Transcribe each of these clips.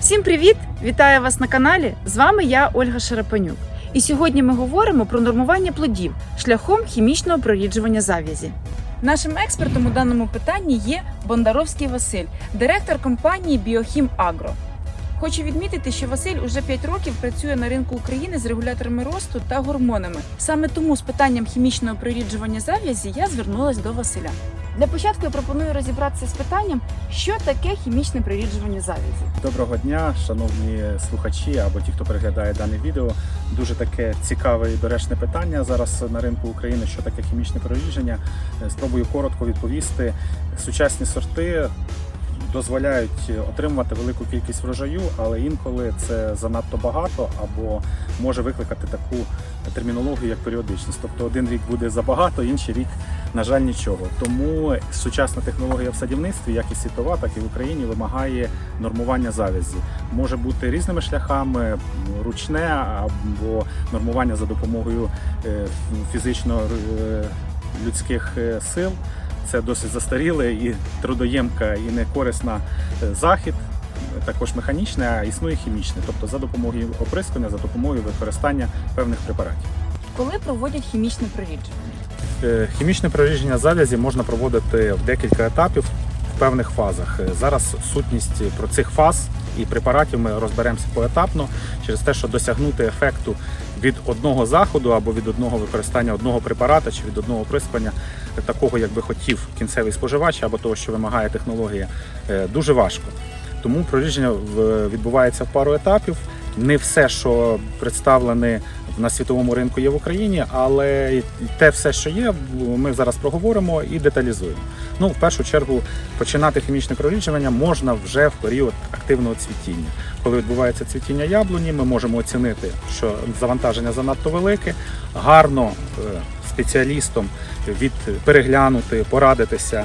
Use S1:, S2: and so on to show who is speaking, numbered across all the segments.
S1: Всім привіт! Вітаю вас на каналі. З вами я, Ольга Шарапанюк. І сьогодні ми говоримо про нормування плодів шляхом хімічного проріджування зав'язі. Нашим експертом у даному питанні є Бондаровський Василь, директор компанії Біохім Агро. Хочу відмітити, що Василь уже 5 років працює на ринку України з регуляторами росту та гормонами. Саме тому з питанням хімічного проріджування зав'язі я звернулась до Василя. Для початку я пропоную розібратися з питанням, що таке хімічне приріджування завізі.
S2: Доброго дня, шановні слухачі або ті, хто переглядає дане відео. Дуже таке цікаве і доречне питання зараз на ринку України, що таке хімічне прорідження. Е, Спробую коротко відповісти. Сучасні сорти дозволяють отримувати велику кількість врожаю, але інколи це занадто багато або може викликати таку термінологію, як періодичність. Тобто один рік буде забагато, інший рік, на жаль, нічого. Тому сучасна технологія в садівництві, як і світова, так і в Україні, вимагає нормування завязі. Може бути різними шляхами, ручне або нормування за допомогою е, фізично е, людських е, сил. Це досить застаріле і трудоємка і некорисна е, захід. Також механічне, а існує хімічне, тобто за допомогою оприскування, за допомогою використання певних препаратів.
S1: Коли проводять хімічне проріджування?
S2: Е, Хімічне прорідження завязі можна проводити в декілька етапів в певних фазах. Е, Зараз сутність про цих фаз і препаратів ми розберемося поетапно через те, що досягнути ефекту від одного заходу або від одного використання одного препарата чи від одного оприскування, е, такого, як би хотів кінцевий споживач або того, що вимагає технологія, е, дуже важко. Тому прорідження в- відбувається в пару етапів. Не все, що представлене на світовому ринку є в Україні, але те все, що є, ми зараз проговоримо і деталізуємо. Ну, в першу чергу, починати хімічне проріджування можна вже в період активного цвітіння. Коли відбувається цвітіння яблуні, ми можемо оцінити, що завантаження занадто велике, гарно е, спеціалістом від переглянути, порадитися.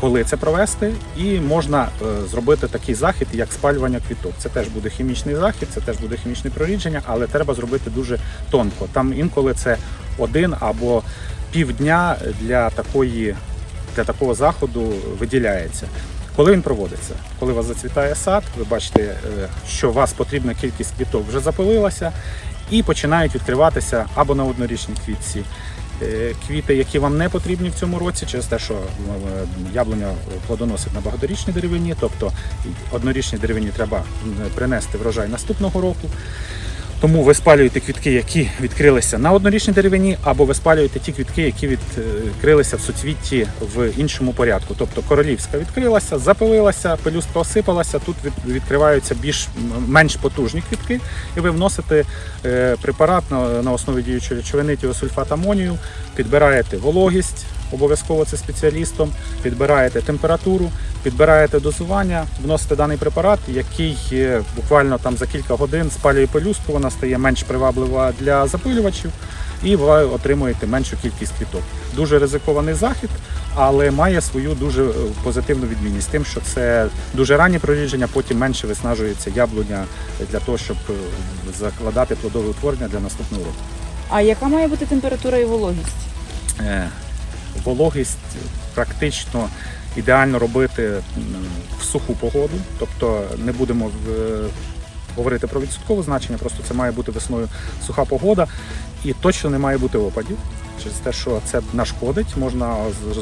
S2: Коли це провести, і можна е, зробити такий захід, як спалювання квіток. Це теж буде хімічний захід, це теж буде хімічне прорідження, але треба зробити дуже тонко. Там інколи це один або півдня для такої для такого заходу виділяється. Коли він проводиться? Коли у вас зацвітає сад, ви бачите, е, що у вас потрібна кількість квіток вже запилилася, і починають відкриватися або на однорічній квітці. Е, Квіти, які вам не потрібні в цьому році, через те, що е, яблуня плодоносить на багаторічній деревині, тобто однорічній деревині треба принести врожай наступного року. Тому ви спалюєте квітки, які відкрилися на однорічній деревині, або ви спалюєте ті квітки, які відкрилися в суцвітті в іншому порядку. Тобто королівська відкрилася, запилилася, пелюстка осипалася. Тут відкриваються більш менш потужні квітки, і ви вносите е, препарат на основі діючої речовини тіосульфат амонію, підбираєте вологість. Обов'язково це спеціалістом, підбираєте температуру, підбираєте дозування, вносите даний препарат, який е, буквально там за кілька годин спалює пелюстку, вона стає менш приваблива для запилювачів, і ви отримуєте меншу кількість квіток. Дуже ризикований захід, але має свою дуже е, позитивну відмінність, тим, що це дуже раннє прорідження, потім менше виснажується яблуня для того, щоб е, закладати плодове утворення для наступного року.
S1: А яка має бути температура і вологість?
S2: Вологість практично ідеально робити в суху погоду, тобто не будемо е, говорити про відсоткове значення, просто це має бути весною суха погода і точно не має бути опадів. Через те, що це нашкодить, можна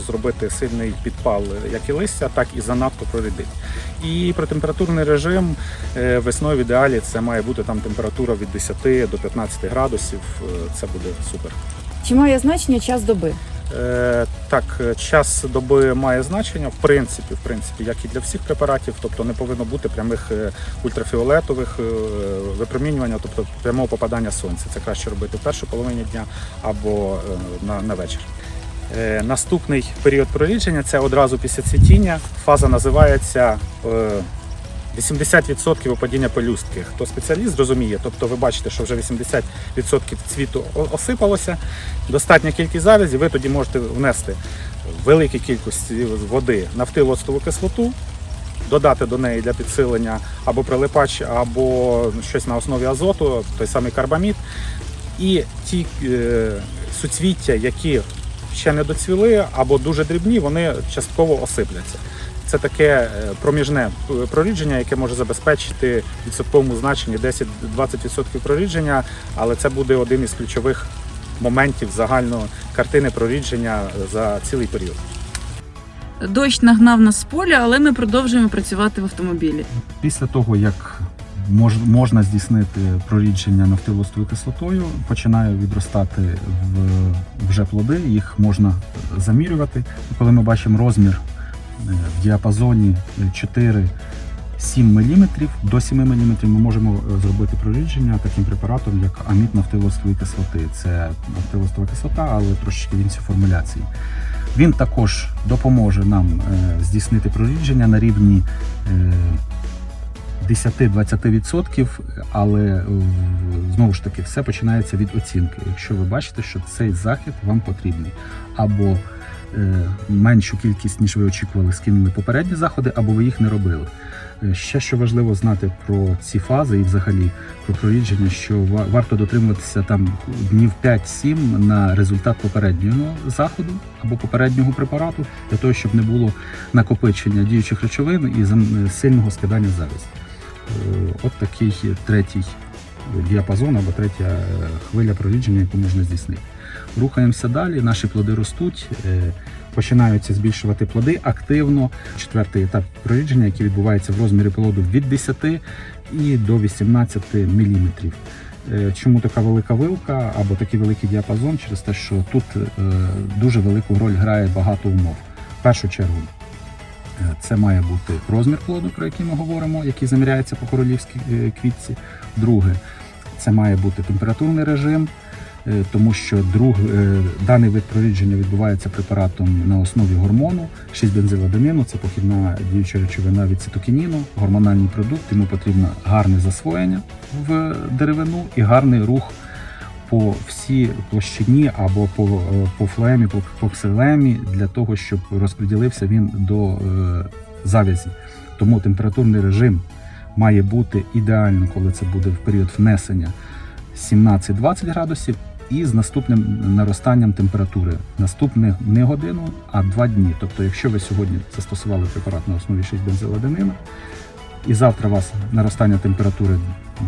S2: зробити сильний підпал як і листя, так і занадто прорядить. І про температурний режим е, весною в ідеалі це має бути там температура від 10 до 15 градусів. е, Це буде супер.
S1: Чи має значення час доби?
S2: Е, Так, е, час доби має значення, в принципі, в принципі, як і для всіх препаратів, тобто не повинно бути прямих е, ультрафіолетових випромінювання, тобто прямого попадання сонця. Це краще робити в першій половині дня або на, на вечір. Наступний період прорідження це одразу після цвітіння. Фаза називається 80% опадіння пелюстки. Хто спеціаліст зрозуміє, тобто ви бачите, що вже 80% цвіту осипалося, достатня кількість завязі, ви тоді можете внести велику кількість води нафтилоцтову кислоту, додати до неї для підсилення або прилипач, або щось на основі азоту, той самий карбамід. І ті е, суцвіття, які ще не доцвіли або дуже дрібні, вони частково осипляться.
S3: Це таке е, проміжне е, прорідження, яке може забезпечити в відсотковому значенні 10-20% прорідження, але це буде один із ключових моментів загальної картини прорідження за цілий період.
S1: Дощ нагнав нас з поля, але ми продовжуємо працювати в автомобілі.
S2: Після того, як можна здійснити прорідження нафтилостовою кислотою, починає відростати в, вже плоди, їх можна замірювати. Коли ми бачимо розмір в діапазоні 4 7 мм до 7 мм ми можемо е, зробити прорідження таким препаратом, як амід нафтилостової кислоти. Це нафтилостова кислота, але трошечки в іншій формуляції. Він також допоможе нам е, здійснити прорідження на рівні е, 10-20%, але е, знову ж таки все починається від оцінки. Якщо ви бачите, що цей захід вам потрібний, або е, меншу кількість, ніж ви очікували, скинули попередні заходи, або ви їх не робили. Е, Ще що важливо знати про ці фази і взагалі про прорідження, що варто дотримуватися там днів 5-7 на результат попереднього заходу або попереднього препарату, для того, щоб не було накопичення діючих речовин і сильного скидання завязі. Е, От такий третій діапазон або третя е, хвиля прорідження, яку можна здійснити. Рухаємося далі, наші плоди ростуть, е, починаються збільшувати плоди активно. Четвертий етап прорідження, який відбувається в розмірі плоду від 10 і до 18 мм. Чому така велика вилка або такий великий діапазон? Через те, що тут е, дуже велику роль грає багато умов. В першу чергу Е, Це має бути розмір плоду, про який ми говоримо, який заміряється по королівській е, квітці. Друге, це має бути температурний режим, е, тому що друг, е, даний вид прорідження відбувається препаратом на основі гормону 6-бензиладенину, це похідна діюча речовина від цитокініну, гормональний продукт, йому потрібно гарне засвоєння в деревину і гарний рух по всій площині або по, е, по флемі, по, по ксилемі, для того, щоб розподілився він до е, завязі. Тому температурний режим має бути ідеально, коли це буде в період внесення 17-20 градусів. І з наступним наростанням температури наступне не годину, а два дні. Тобто, якщо ви сьогодні застосували препарат на основі 6-бензиладенина, і завтра у вас наростання температури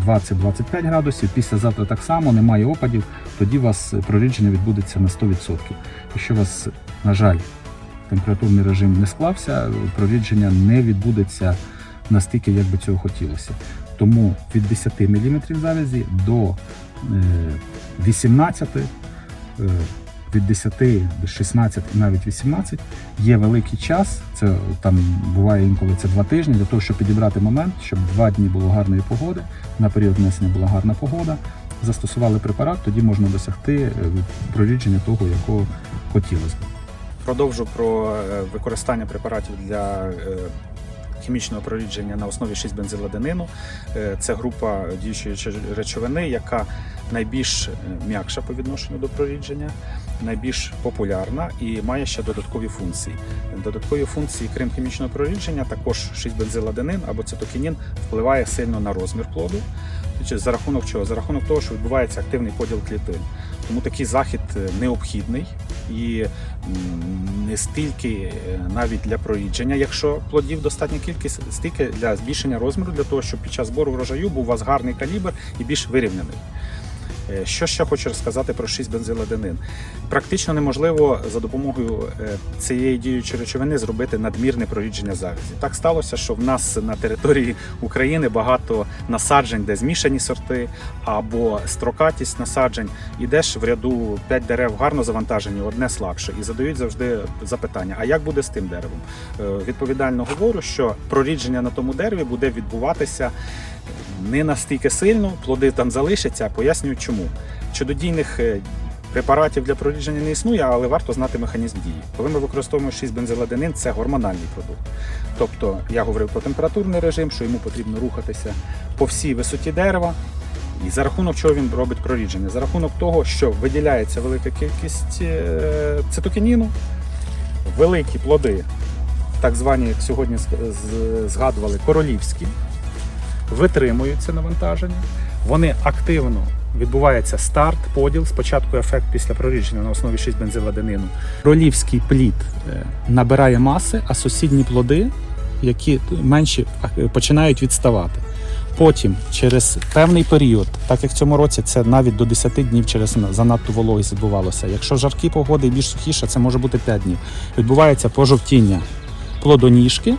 S2: 20-25 градусів, післязавтра так само, немає опадів, тоді у вас прорідження відбудеться на 100%. Якщо у вас, на жаль, температурний режим не склався, прорідження не відбудеться настільки, як би цього хотілося. Тому від 10 мм завязі до 18 е, від 10 до 16 і навіть 18 є великий час. Це там буває інколи це два тижні для того, щоб підібрати момент, щоб два дні було гарної погоди. На період внесення була гарна погода. Застосували препарат, тоді можна досягти е, прорідження того, якого хотілося б.
S3: Продовжу про е, використання препаратів для е, хімічного прорідження на основі 6-бензиладенину. Е, Це група діючої речовини, яка найбільш е, м'якша по відношенню до прорідження, найбільш популярна і має ще додаткові функції. Додаткові функції, крім хімічного прорідження, також 6-бензиладенин або цитокінін впливає сильно на розмір плоду. За рахунок чого? За рахунок того, що відбувається активний поділ клітин. Тому такий захід е, необхідний і не стільки е, навіть для проїдження, якщо плодів достатня кількість, стільки для збільшення розміру, для того, щоб під час збору врожаю був у вас гарний калібр і більш вирівняний. Е, Що ще хочу розказати про 6-бензиладенин? Практично неможливо за допомогою е, цієї діючої речовини зробити надмірне прорідження завязі. Так сталося, що в нас на території України багато насаджень, де змішані сорти або строкатість насаджень. Ідеш в ряду 5 дерев гарно завантажені, одне слабше, і задають завжди запитання: а як буде з тим деревом? Е, Відповідально говорю, що прорідження на тому дереві буде відбуватися не настільки сильно, плоди там залишаться, пояснюю чому. Чудодійних е, препаратів для прорідження не існує, але варто знати механізм дії. Коли ми використовуємо 6-бензиладенин, це гормональний продукт. Тобто я говорив про температурний режим, що йому потрібно рухатися по всій висоті дерева. І за рахунок чого він робить прорідження? За рахунок того, що виділяється велика кількість е, цитокініну, великі плоди, так звані, як сьогодні згадували, королівські, витримують це навантаження. Вони активно відбувається старт, поділ. Спочатку ефект після прорідження на основі 6 бензиладенину. Королівський плід е, набирає маси, а сусідні плоди
S2: які менші е, починають відставати. Потім, через певний період, так як в цьому році це навіть до 10 днів через занадто вологість відбувалося. Якщо жаркі погоди і більш сухіше, це може бути 5 днів. Відбувається пожовтіння плодоніжки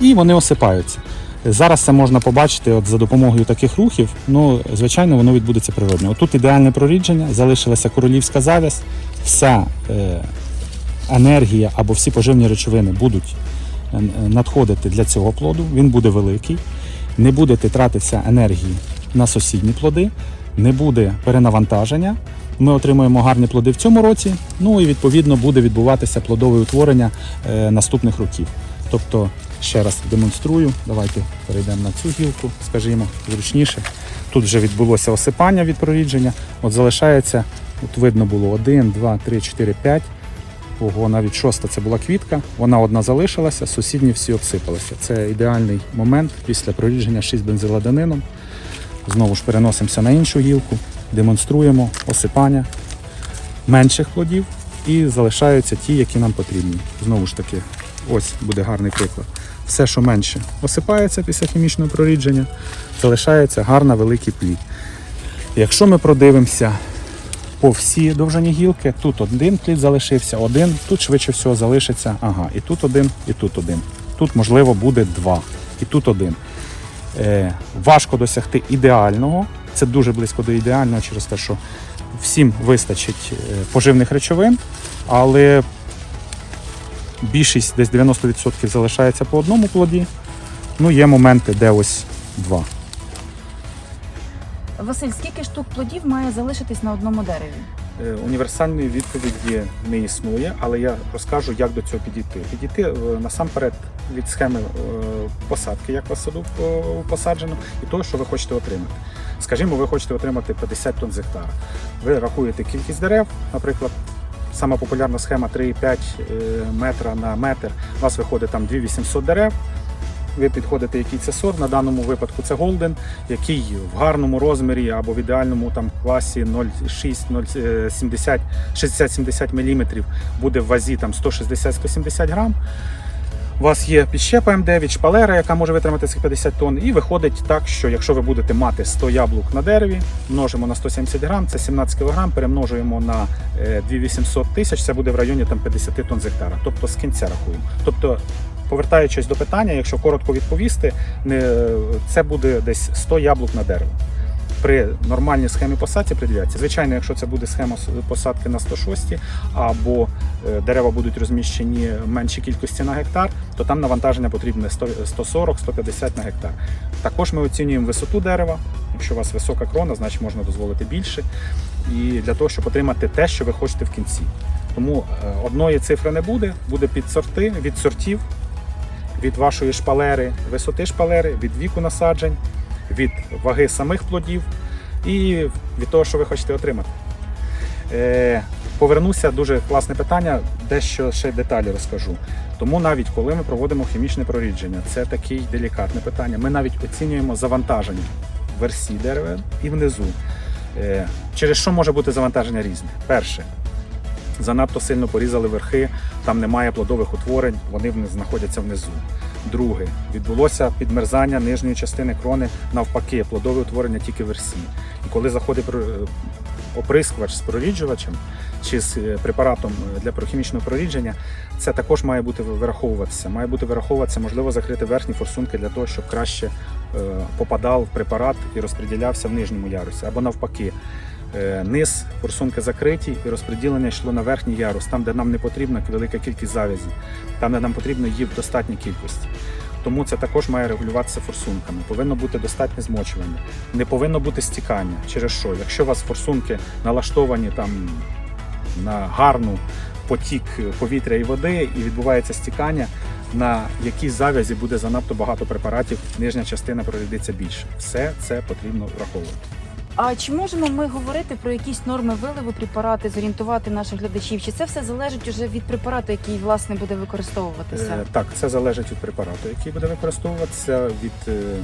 S2: і вони осипаються. Зараз це можна побачити от за допомогою таких рухів. Ну, звичайно, воно відбудеться природньо. Отут ідеальне прорідження, залишилася королівська завязь, вся е, енергія або всі поживні речовини будуть е, надходити для цього плоду. Він буде великий, не буде тратитися енергії на сусідні плоди, не буде перенавантаження. Ми отримуємо гарні плоди в цьому році. Ну і відповідно буде відбуватися плодове утворення е, наступних років. Тобто, ще раз демонструю. Давайте перейдемо на цю гілку, скажімо, зручніше. Тут вже відбулося осипання від прорідження. От залишається, от видно було 1, 2, 3, 4, 5. Ого, навіть шоста це була квітка. Вона одна залишилася, сусідні всі обсипалися. Це ідеальний момент після прорідження 6 бензиладанином. Знову ж переносимося на іншу гілку, демонструємо осипання менших плодів і залишаються ті, які нам потрібні. Знову ж таки, ось буде гарний приклад. Все, що менше осипається після хімічного прорідження, залишається гарна великий плід. Якщо ми продивимося по всій довжині гілки, тут один плід залишився, один, тут швидше всього залишиться, ага, і тут один, і тут один. Тут, можливо, буде два, і тут один. Е, важко досягти ідеального. Це дуже близько до ідеального через те, що всім вистачить е, поживних речовин, але більшість, десь 90% залишається по одному плоді. Ну, є моменти, де ось два.
S1: Василь, скільки штук плодів має залишитись на одному дереві?
S2: Е, Універсальної відповіді не існує, але я розкажу, як до цього підійти. Підійти е, насамперед від схеми е, посадки, як у вас саду посаджено, і того, що ви хочете отримати. Скажімо, ви хочете отримати 50 тонн з гектара. Ви рахуєте кількість дерев, наприклад. Сама популярна схема 3,5 е, метра на метр. У вас виходить там 2800 дерев. Ви підходите, який це сорт. На даному випадку це Голден, який в гарному розмірі або в ідеальному там класі 0,6, 0,70, 60-70 мм буде в вазі там 160-170 грам. У вас є підщепа М9, шпалера, яка може витримати цих 50 тонн. І виходить так, що якщо ви будете мати 100 яблук на дереві, множимо на 170 грам, це 17 кг, перемножуємо на е, 2800 тисяч, це буде в районі там, 50 тонн з гектара. Тобто з кінця рахуємо. Тобто, повертаючись до питання, якщо коротко відповісти, це буде десь 100 яблук на дерево. При нормальній схемі посадки приділяється. Звичайно, якщо це буде схема посадки на 106 або е, дерева будуть розміщені в меншій кількості на гектар, то там навантаження потрібне 140-150 на гектар. Також ми оцінюємо висоту дерева. Якщо у вас висока крона, значить можна дозволити більше. І для того, щоб отримати те, що ви хочете в кінці. Тому е, одної цифри не буде, буде під сорти, від сортів, від вашої шпалери, висоти шпалери, від віку насаджень, від ваги самих плодів і від того, що ви хочете отримати. Е, Повернуся, дуже класне питання, дещо ще деталі розкажу. Тому навіть коли ми проводимо хімічне прорідження, це таке делікатне питання. Ми навіть оцінюємо завантаження версії дерева і внизу. Е, Через що може бути завантаження різне? Перше, занадто сильно порізали верхи, там немає плодових утворень, вони знаходяться внизу. Друге, відбулося підмерзання нижньої частини крони, навпаки, плодове утворення тільки версі. І коли заходить е, оприскувач з проріджувачем чи з е, препаратом е, для хімічного прорідження, це також має бути вираховуватися. Має бути вираховуватися, можливо, закрити верхні форсунки для того, щоб краще попадав препарат і розподілявся в нижньому ярусі, або навпаки. Е, Низ форсунки закриті і розподілення йшло на верхній ярус, там, де нам не потрібна велика кількість завязі, там, де нам потрібно її в достатній кількості. Тому це також має регулюватися форсунками. Повинно бути достатнє змочування. Не повинно бути стікання. Через що? Якщо у вас форсунки налаштовані там на гарну потік повітря і води, і відбувається стікання, на якій завязі буде занадто багато препаратів, нижня частина прорядиться більше. Все це потрібно враховувати.
S1: А чи можемо ми говорити про якісь норми виливу препарати, зорієнтувати наших глядачів? Чи це все залежить уже від препарату, який власне буде використовуватися?
S2: Е, Так, це залежить від препарату, який буде використовуватися, від е, е,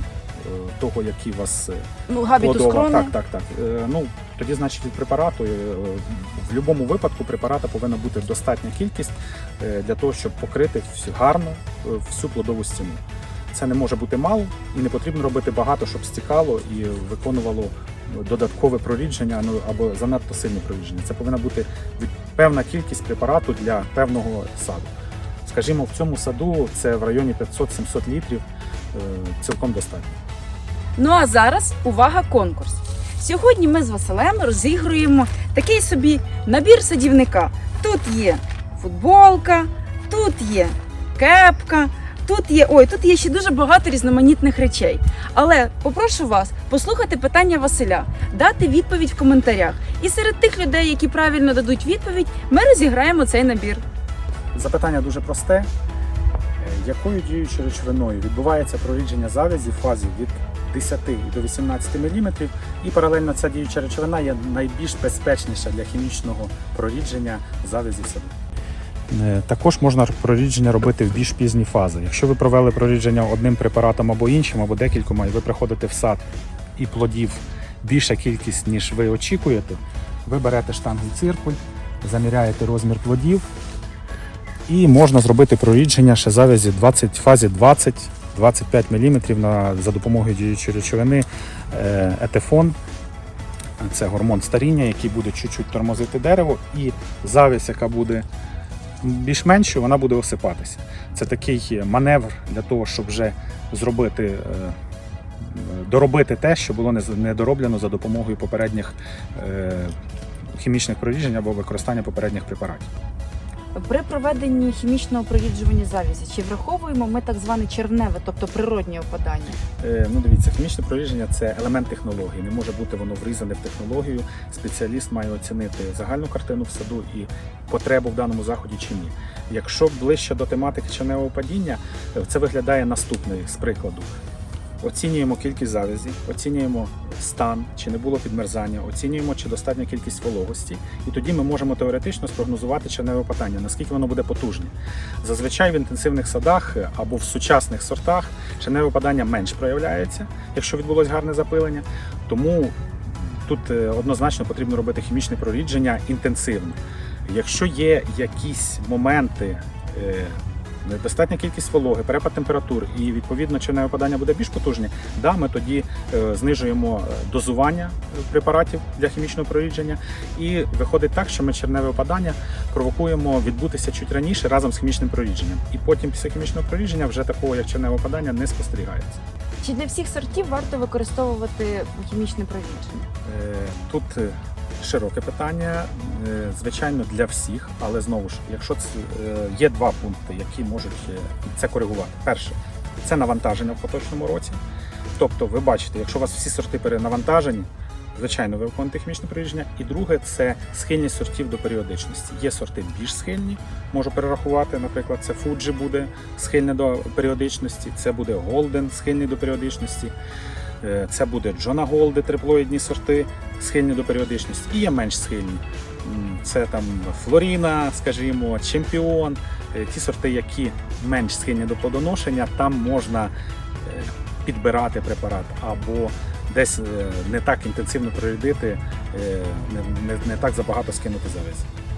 S2: того, які у вас
S1: Ну,
S2: плодова. Так, так, так. Ну тоді, значить, від препарату в будь-якому випадку препарата повинна бути достатня кількість для того, щоб покрити всю гарно всю плодову стіну. Це не може бути мало і не потрібно робити багато, щоб стікало і виконувало додаткове прорідження ну, або занадто сильне прорідження. Це повинна бути певна кількість препарату для певного саду. Скажімо, в цьому саду це в районі 500-700 літрів е, цілком достатньо.
S1: Ну а зараз увага конкурс. Сьогодні ми з Василем розігруємо такий собі набір садівника. Тут є футболка, тут є кепка, тут є. Ой, тут є ще дуже багато різноманітних речей. Але попрошу вас послухати питання Василя, дати відповідь в коментарях. І серед тих людей, які правильно дадуть відповідь, ми розіграємо цей набір.
S2: Запитання дуже просте. Е, Якою діючою речовиною відбувається прорідження завязі в фазі від 10 до 18 мм, і паралельно ця діюча речовина є найбільш безпечніша для хімічного прорідження завязі в саду. Е, Також можна прорідження робити в більш пізні фази. Якщо ви провели прорідження одним препаратом або іншим, або декількома, і ви приходите в сад і плодів більша кількість, ніж ви очікуєте, ви берете штангу циркуль, заміряєте розмір плодів, і можна зробити прорідження ще завязі 20, фазі 20-25 мм на, за допомогою діючої речовини е, етефон. Це гормон старіння, який буде чуть-чуть тормозити дерево, і завязь, яка буде більш меншою, вона буде осипатися. Це такий маневр для того, щоб вже зробити, е, доробити те, що було не дороблено за допомогою попередніх е, хімічних проріжень або використання попередніх препаратів.
S1: При проведенні хімічного проріджування завязі чи враховуємо ми так зване червневе, тобто природнє опадання?
S2: Е, Ну, дивіться, хімічне прорідження це елемент технології. Не може бути воно врізане в технологію. Спеціаліст має оцінити загальну картину в саду і потребу в даному заході чи ні. Якщо ближче до тематики черневого падіння, е, це виглядає наступний з прикладу. Оцінюємо кількість завязі, оцінюємо стан, чи не було підмерзання, оцінюємо, чи достатня кількість вологості, і тоді ми можемо теоретично спрогнозувати черневе опадання, наскільки воно буде потужне. Зазвичай в інтенсивних садах е, або в сучасних сортах черневе опадання менш проявляється, якщо відбулось гарне запилення. Тому тут е, однозначно потрібно робити хімічне прорідження інтенсивно. Якщо є якісь моменти, е, недостатня кількість вологи, перепад температур і відповідно черневе опадання буде більш потужне, да, ми тоді е, знижуємо е, дозування е, препаратів для хімічного прорідження. І виходить так, що ми черневе опадання провокуємо відбутися чуть раніше разом з хімічним прорідженням. І потім після хімічного прорідження вже такого, як черневе опадання, не спостерігається.
S1: Чи для всіх сортів варто використовувати хімічне прорідження?
S2: Тут широке питання, е, звичайно, для всіх, але знову ж, якщо це є два пункти, які можуть е, це коригувати. Перше, це навантаження в поточному році. Тобто, ви бачите, якщо у вас всі сорти перенавантажені, звичайно, ви виконуєте хімічне прорідження. І друге це схильність сортів до періодичності. Є сорти більш схильні, можу перерахувати. Наприклад, це Fuji буде схильне до періодичності, це буде Golden схильний до періодичності. Е, Це буде Джона Голди, триплоїдні сорти, схильні до періодичності, і є менш схильні. Це там Флоріна, скажімо, Чемпіон. Е, Ті сорти, які менш схильні до плодоношення, там можна е, підбирати препарат або десь не так інтенсивно прорядити, не, так забагато скинути.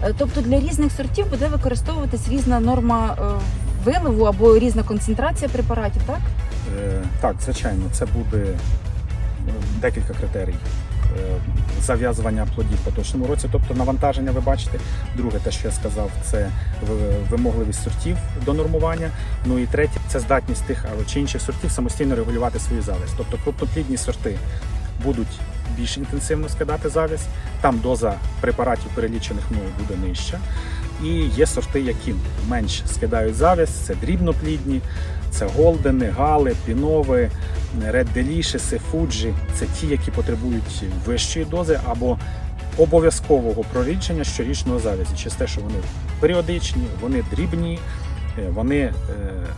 S1: Е, Тобто для різних сортів буде використовуватись різна норма виливу або різна концентрація препаратів, так?
S2: Е, Так, звичайно, це буде е, декілька критерій. Е, Зав'язування плодів в поточному році, тобто навантаження, ви бачите. Друге, те, що я сказав, це вимогливість сортів до нормування. Ну і третє це здатність тих чи інших сортів самостійно регулювати свою завість. Тобто крупноплідні сорти будуть більш інтенсивно скидати завість, там доза препаратів, перелічених мною, буде нижча. І є сорти, які менш скидають завість, це дрібноплідні, це голдени, гали, пінови, Red Delicious, Fuji. Це ті, які потребують вищої дози або обов'язкового прорідження щорічного завязі. Через те, що вони періодичні, вони дрібні, е, вони е,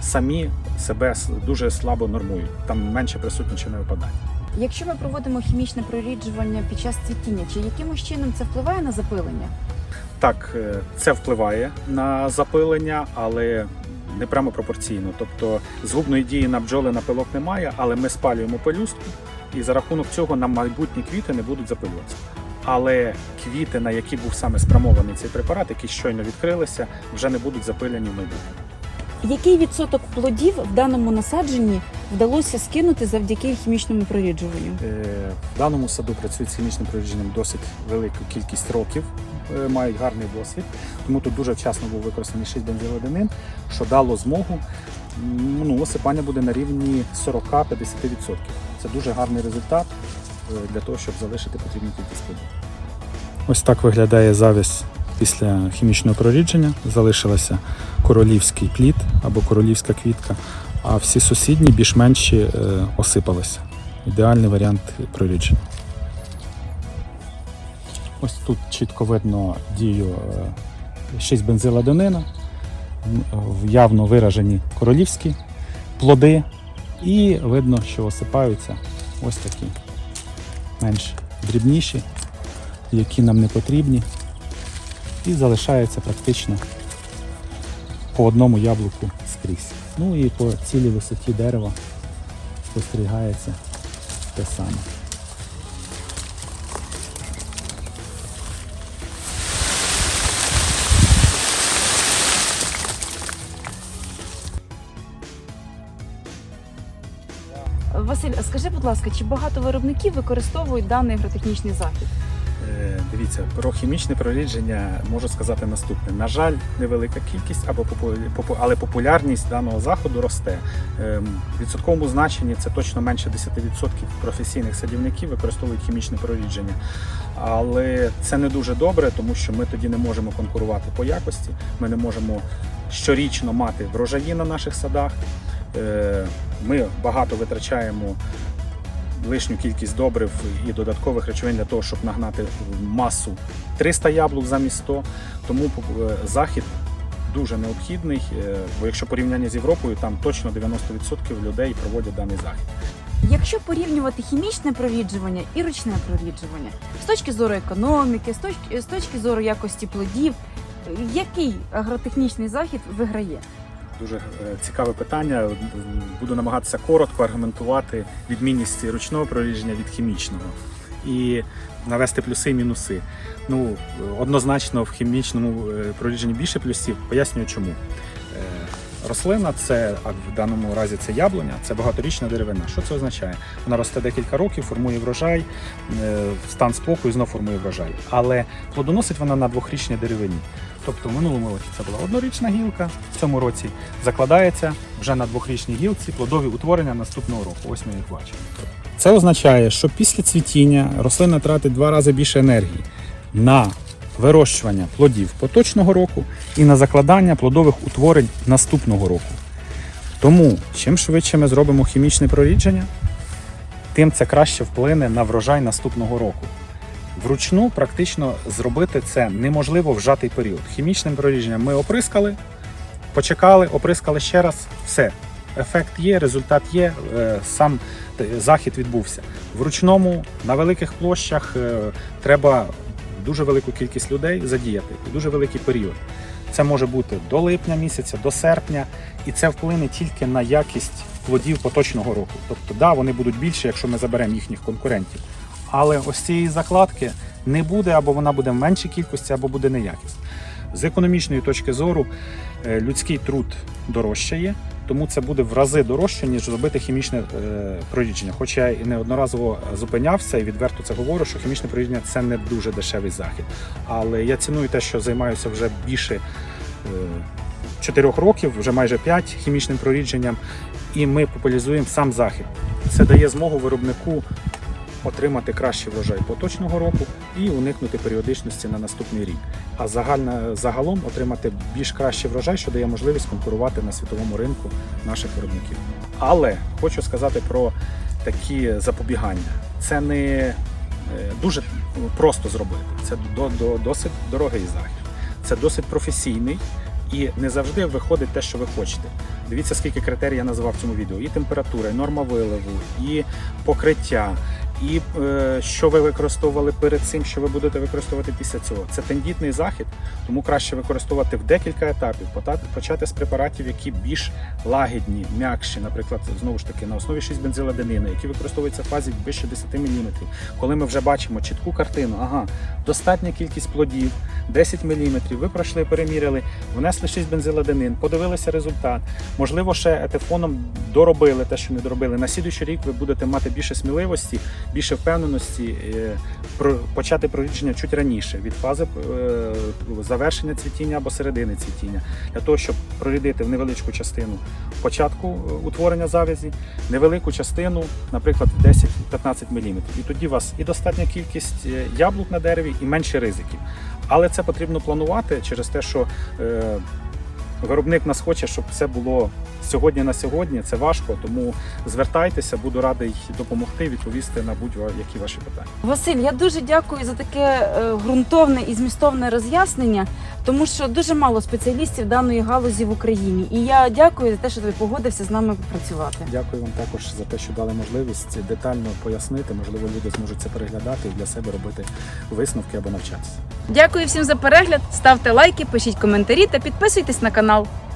S2: самі себе дуже слабо нормують. Там менше присутні чи не випадає.
S1: Якщо ми проводимо хімічне проріджування під час цвітіння, чи якимось чином це впливає на запилення?
S2: Так, е, це впливає на запилення, але непрямо пропорційно. Тобто згубної дії на бджоли на пилок немає, але ми спалюємо пелюстку, і за рахунок цього нам майбутні квіти не будуть запилюватися. Але квіти, на які був саме спрямований цей препарат, які щойно відкрилися, вже не будуть запилені в майбутньому.
S1: Який відсоток плодів в даному насадженні вдалося скинути завдяки хімічному проріджуванню?
S2: Е, В даному саду працюють з хімічним прорідженням досить велику кількість років, е, мають гарний досвід. Тому тут дуже вчасно був використаний 6 бензилодинин, що дало змогу. Ну, осипання буде на рівні 40-50%. Це дуже гарний результат е, для того, щоб залишити потрібну кількість плодів. Ось так виглядає завість після хімічного прорідження. Залишилася королівський плід або королівська квітка, а всі сусідні більш-менші е, осипалися. Ідеальний варіант прорідження. Ось тут чітко видно дію 6 бензиладонина, явно виражені королівські плоди, і видно, що осипаються ось такі менш дрібніші, які нам не потрібні, і залишається практично по одному яблуку скрізь. Ну і по цілій висоті дерева спостерігається те саме.
S1: Василь, а скажи, будь ласка, чи багато виробників використовують даний агротехнічний захід?
S2: Дивіться, про хімічне прорідження можу сказати наступне. На жаль, невелика кількість, або але популярність даного заходу росте. Е, В відсотковому значенні це точно менше 10% професійних садівників використовують хімічне прорідження. Але це не дуже добре, тому що ми тоді не можемо конкурувати по якості. Ми не можемо щорічно мати врожаї на наших садах. Е, Ми багато витрачаємо лишню кількість добрив і додаткових речовин для того, щоб нагнати масу 300 яблук замість 100. Тому е, захід дуже необхідний, е, бо якщо порівняння з Європою, там точно 90% людей проводять даний захід.
S1: Якщо порівнювати хімічне проріджування і ручне проріджування з точки зору економіки, з точки, з точки зору якості плодів, який агротехнічний захід виграє?
S2: Дуже е, цікаве питання. Буду намагатися коротко аргументувати відмінність ручного прорідження від хімічного і навести плюси і мінуси. Ну, однозначно в хімічному е, прорідженні більше плюсів. Пояснюю чому. Е, Рослина це, а в даному разі це яблуня, це багаторічна деревина. Що це означає? Вона росте декілька років, формує врожай, е, стан спокою знов формує врожай. Але плодоносить вона на двохрічній деревині. Тобто в минулому році це була однорічна гілка, в цьому році закладається вже на двохрічній гілці плодові утворення наступного року. Ось ми їх бачимо. Це означає, що після цвітіння рослина тратить два рази більше енергії на вирощування плодів поточного року і на закладання плодових утворень наступного року. Тому чим швидше ми зробимо хімічне прорідження, тим це краще вплине на врожай наступного року. Вручну практично зробити це неможливо в жатий період. Хімічним прорідженням ми оприскали, почекали, оприскали ще раз, все. Ефект є, результат є, е, сам захід відбувся. В ручному на великих площах е, треба дуже велику кількість людей задіяти дуже великий період. Це може бути до липня місяця, до серпня, і це вплине тільки на якість плодів поточного року. Тобто, да, вони будуть більші, якщо ми заберемо їхніх конкурентів. Але ось цієї закладки не буде, або вона буде в меншій кількості, або буде неякісна. З економічної точки зору е, людський труд дорожчає, тому це буде в рази дорожче, ніж зробити хімічне е, прорідження. Хоча я і неодноразово зупинявся і відверто це говорю, що хімічне прорідження це не дуже дешевий захід. Але я ціную те, що займаюся вже більше. е, Чотирьох років, вже майже п'ять хімічним прорідженням, і ми популяризуємо сам захід. Це дає змогу виробнику отримати кращий врожай поточного року і уникнути періодичності на наступний рік. А загальна, загалом отримати більш кращий врожай, що дає можливість конкурувати на світовому ринку наших виробників. Але хочу сказати про такі запобігання. Це не е, дуже просто зробити. Це до, до, досить дорогий захід. Це досить професійний. І не завжди виходить те, що ви хочете. Дивіться, скільки критерій я називав в цьому відео: і температура, і норма виливу, і покриття, і е, що ви використовували перед цим, що ви будете використовувати після цього. Це тендітний захід, тому краще використовувати в декілька етапів. Почати з препаратів, які більш лагідні, м'якші, наприклад, знову ж таки на основі 6 бензиладенину, які використовуються в фазі вище 10 мм. Коли ми вже бачимо чітку картину, ага, достатня кількість плодів, 10 мм, ви пройшли, переміряли, внесли 6 бензиладенин, подивилися результат. Можливо, ще етефоном доробили те, що не доробили. На слідуючий рік ви будете мати більше сміливості, більше впевненості е, почати прорідження чуть раніше від фази е, завершення цвітіння або середини цвітіння, для того, щоб прорядити в невеличку частину початку е, утворення завязі, невелику частину, наприклад, 10-15 мм. І тоді у вас і достатня кількість яблук на дереві, і менше ризиків. Але це потрібно планувати через те, що виробник нас хоче, щоб це було сьогодні на сьогодні. Це важко, тому звертайтеся, буду радий допомогти, відповісти на будь-які ваші питання.
S1: Василь, я дуже дякую за таке е, ґрунтовне і змістовне роз'яснення, тому що дуже мало спеціалістів даної галузі в Україні. І я дякую за те, що ти погодився з нами попрацювати.
S2: Дякую вам також за те, що дали можливість детально пояснити. Можливо, люди зможуть це переглядати і для себе робити висновки або навчатися.
S1: Дякую всім за перегляд. Ставте лайки, пишіть коментарі та підписуйтесь на канал.